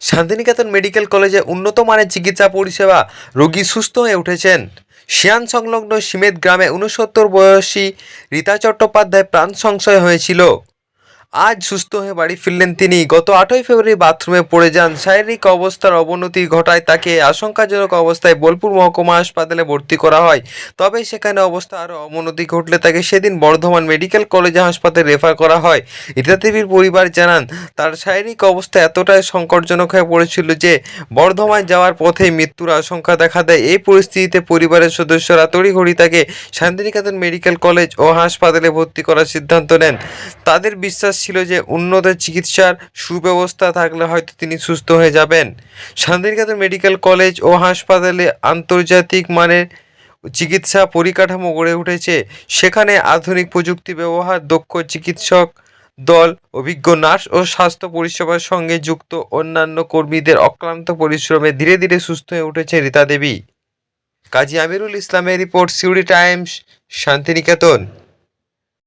Santiniketan medical কলেজে উন্নত মানের চিকিৎসা পরিষেবা রোগী সুস্থ হয়ে উঠেছেন। শিয়ান সংলগ্ন সিমেদ গ্রামে উনসত্তর বয়সী রীতা চট্টোপাধ্যায় প্রাণ সংশয় হয়েছিল। আজ সুস্থ হয়ে বাড়ি ফিরলেন তিনি। গত আটই ফেব্রুয়ারি বাথরুমে পড়ে যান। শারীরিক অবস্থার অবনতি ঘটায় তাকে আশঙ্কাজনক অবস্থায় বোলপুর মহকুমা হাসপাতালে ভর্তি করা হয়। তবে সেখানে অবস্থা আরও অবনতি ঘটলে তাকে সেদিন বর্ধমান মেডিকেল কলেজ হাসপাতালে রেফার করা হয়। রীতা দেবীর পরিবার জানান, তার শারীরিক অবস্থা এতটাই সংকটজনক হয়ে পড়েছিল যে বর্ধমান যাওয়ার পথেই মৃত্যুর আশঙ্কা দেখা দেয়। এই পরিস্থিতিতে পরিবারের সদস্যরা তড়িঘড়ি তাকে শান্তিনিকেতন মেডিকেল কলেজ ও হাসপাতালে ভর্তি করার সিদ্ধান্ত নেন। তাদের বিশ্বাস ছিল যে উন্নত চিকিৎসার সুব্যবস্থা থাকলে হয়তো তিনি সুস্থ হয়ে যাবেন। শান্তিনিকেতন মেডিকেল কলেজ ও হাসপাতালে আন্তর্জাতিক মানের চিকিৎসা পরিকাঠামো গড়ে উঠেছে। সেখানে আধুনিক প্রযুক্তি ব্যবহার, দক্ষ চিকিৎসক দল, অভিজ্ঞ নার্স ও স্বাস্থ্য পরিষেবার সঙ্গে যুক্ত অন্যান্য কর্মীদের অক্লান্ত পরিশ্রমে ধীরে ধীরে সুস্থ হয়ে উঠেছে রীতা দেবী। কাজী আমিরুল ইসলামের রিপোর্ট সিউড়ি টাইমস, শান্তিনিকেতন।